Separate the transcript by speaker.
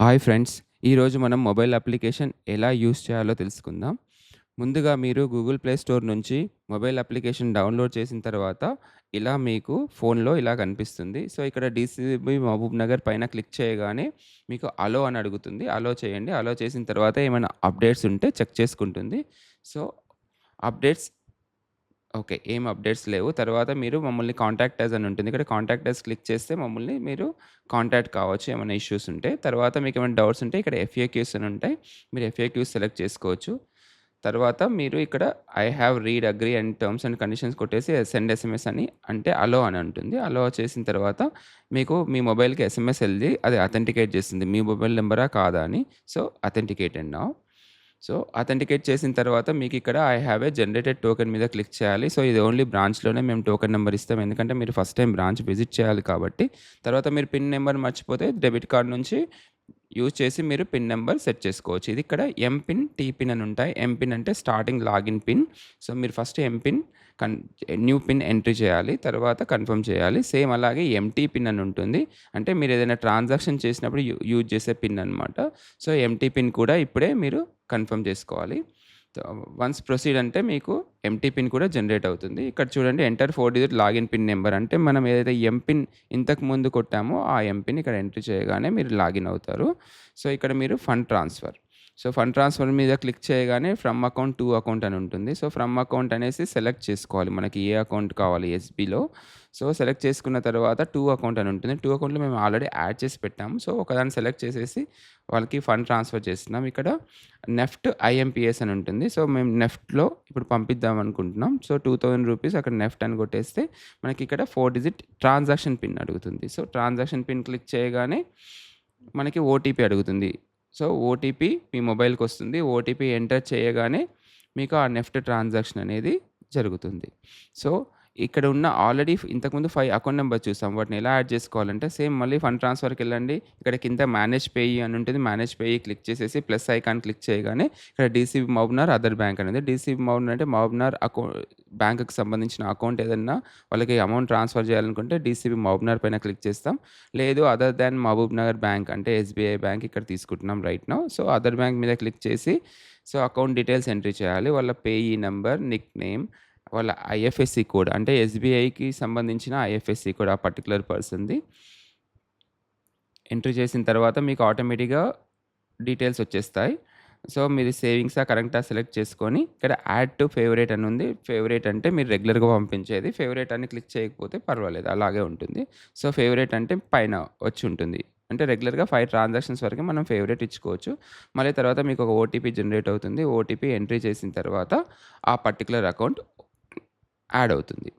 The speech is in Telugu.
Speaker 1: హాయ్ ఫ్రెండ్స్ ఈరోజు మనం మొబైల్ అప్లికేషన్ ఎలా యూస్ చేయాలో తెలుసుకుందాం. ముందుగా మీరు గూగుల్ ప్లే స్టోర్ నుంచి మొబైల్ అప్లికేషన్ డౌన్లోడ్ చేసిన తర్వాత ఇలా మీకు ఫోన్లో ఇలా కనిపిస్తుంది. సో ఇక్కడ డీసీబీ మహబూబ్ నగర్ పైన క్లిక్ చేయగానే మీకు అలో అని అడుగుతుంది. అలో చేయండి. అలో చేసిన తర్వాత ఏమైనా అప్డేట్స్ ఉంటే చెక్ చేసుకుంటుంది. So updates okay. ఏం అప్డేట్స్ లేవు. తర్వాత మీరు మమ్మల్ని కాంటాక్ట్ అస్ అని ఉంటుంది. ఇక్కడ కాంటాక్ట్ అస్ క్లిక్ చేస్తే మమ్మల్ని మీరు కాంటాక్ట్ కావచ్చు ఏమైనా ఇష్యూస్ ఉంటే. తర్వాత మీకు ఏమైనా డౌట్స్ ఉంటే ఇక్కడ ఎఫ్ఏక్యూస్ అని ఉంటాయి. మీరు ఎఫ్ఏక్యూస్ సెలెక్ట్ చేసుకోవచ్చు. తర్వాత మీరు ఇక్కడ I have read agree and terms and conditions కొట్టేసి సెండ్ ఎస్ఎంఎస్ అని అంటే అలో అని ఉంటుంది. అలో చేసిన తర్వాత మీకు మీ మొబైల్కి ఎస్ఎంఎస్ వెళ్ళి అది అథెంటికేట్ చేస్తుంది. మీ మొబైల్ నెంబరా కాదా అని. సో అథెంటికేట్ అండ్ నా సో అథెంటికేట్ చేసిన తర్వాత మీకు ఇక్కడ I have a generated token మీద క్లిక్ చేయాలి. సో ఇది ఓన్లీ బ్రాంచ్లోనే మేము టోకెన్ నెంబర్ ఇస్తాం. ఎందుకంటే మీరు ఫస్ట్ టైం బ్రాంచ్ విజిట్ చేయాలి కాబట్టి. తర్వాత మీరు పిన్ నెంబర్ మర్చిపోతే డెబిట్ కార్డ్ నుంచి యూజ్ చేసి మీరు పిన్ నెంబర్ సెట్ చేసుకోవచ్చు. ఇది ఇక్కడ ఎం పిన్ టీ పిన్ అని ఉంటాయి. ఎం పిన్ అంటే స్టార్టింగ్ లాగిన్ పిన్ సో మీరు ఫస్ట్ ఎం పిన్ కన్ న్యూ పిన్ ఎంట్రీ చేయాలి. తర్వాత కన్ఫర్మ్ చేయాలి. సేమ్ అలాగే ఎంటీ పిన్ అని ఉంటుంది. అంటే మీరు ఏదైనా ట్రాన్సాక్షన్ చేసినప్పుడు యూజ్ చేసే పిన్ అనమాట సో ఎంటీ పిన్ కూడా ఇప్పుడే మీరు కన్ఫర్మ్ చేసుకోవాలి. వన్స్ ప్రొసీడ్ అంటే మీకు ఎంటీ పిన్ కూడా జనరేట్ అవుతుంది ఇక్కడ చూడండి enter four digit login pin number అంటే మనం ఏదైతే ఎంపిన్ ఇంతకు ముందు కొట్టామో ఆ ఎంపిన్ ఇక్కడ ఎంట్రీ చేయగానే మీరు లాగిన్ అవుతారు సో ఇక్కడ మీరు fund transfer so fund transfer మీద క్లిక్ చేయగానే ఫ్రమ్ అకౌంట్ టు అకౌంట్ అని ఉంటుంది. సో ఫ్రమ్ అకౌంట్ అనేసి సెలెక్ట్ చేసుకోవాలి. మనకి ఏ అకౌంట్ కావాలి? ఎస్బీలో సో సెలెక్ట్ చేసుకున్న తర్వాత టూ అకౌంట్ అని ఉంటుంది. టూ అకౌంట్లో మేము ఆల్రెడీ యాడ్ చేసి పెట్టాము. సో ఒకదాన్ని సెలెక్ట్ చేసేసి వాళ్ళకి ఫండ్ ట్రాన్స్ఫర్ చేస్తున్నాం. ఇక్కడ నెఫ్ట్ ఐఎంపిఎస్ అని ఉంటుంది. సో మేము నెఫ్ట్లో ఇప్పుడు పంపిద్దాం అనుకుంటున్నాం. సో టూ థౌజండ్ రూపీస్ అక్కడ నెఫ్ట్ అని కొట్టేస్తే మనకి ఇక్కడ ఫోర్ డిజిట్ ట్రాన్సాక్షన్ పిన్ అడుగుతుంది. సో ట్రాన్సాక్షన్ పిన్ క్లిక్ చేయగానే మనకి ఓటీపీ అడుగుతుంది. సో ఓటీపీ మీ మొబైల్కి వస్తుంది. ఓటీపీ ఎంటర్ చేయగానే మీకు ఆ నెఫ్ట్ ట్రాన్సాక్షన్ అనేది జరుగుతుంది. సో ఇక్కడ ఉన్న ఆల్రెడీ ఇంతకుముందు ఫైవ్ అకౌంట్ నెంబర్ చూసాం. వాటిని ఎలా యాడ్ చేసుకోవాలంటే సేమ్ మళ్ళీ ఫండ్ ట్రాన్స్ఫర్కి వెళ్ళండి. ఇక్కడ కింద మేనేజ్ పేయి అని ఉంటుంది. మేనేజ్ పేయి క్లిక్ చేసేసి ప్లస్ ఐకాన్ క్లిక్ చేయగానే ఇక్కడ డీసీబీ మౌబ్నార్ అదర్ బ్యాంక్ అనేది. డీసీబీ మౌబ్నార్ అంటే మౌబ్నార్ అకౌంట్ బ్యాంకుకి సంబంధించిన అకౌంట్ ఏదన్నా వాళ్ళకి అమౌంట్ ట్రాన్స్ఫర్ చేయాలనుకుంటే డీసీబీ మహబూబ్నగర్ పైన క్లిక్ చేస్తాం. లేదు other than Mahabubnagar bank అంటే ఎస్బీఐ బ్యాంక్ ఇక్కడ తీసుకుంటున్నాం right now so other bank మీద క్లిక్ చేసి సో అకౌంట్ డీటెయిల్స్ ఎంట్రీ చేయాలి. వాళ్ళ పేయీ నెంబర్ నిక్ నేమ్ వాళ్ళ ఐఎఫ్ఎస్సి కోడ్ అంటే ఎస్బీఐకి సంబంధించిన ఐఎఫ్ఎస్సి కోడ్ ఆ పర్టికులర్ పర్సన్ది. ఎంట్రీ చేసిన తర్వాత మీకు ఆటోమేటిక్గా డీటెయిల్స్ వచ్చేస్తాయి. సో మీరు సేవింగ్సా కరెంటా సెలెక్ట్ చేసుకొని ఇక్కడ యాడ్ టు ఫేవరెట్ అని ఉంది. ఫేవరెట్ అంటే మీరు రెగ్యులర్గా పంపించేది. ఫేవరెట్ అని క్లిక్ చేయకపోతే పర్వాలేదు అలాగే ఉంటుంది. సో ఫేవరెట్ అంటే పైన వచ్చి ఉంటుంది. అంటే రెగ్యులర్గా ఫైవ్ ట్రాన్సాక్షన్స్ వరకు మనం ఫేవరెట్ ఇచ్చుకోవచ్చు. మళ్ళీ తర్వాత మీకు ఒక ఓటీపీ జనరేట్ అవుతుంది. ఓటీపీ ఎంట్రీ చేసిన తర్వాత ఆ పర్టికులర్ అకౌంట్ యాడ్ అవుతుంది.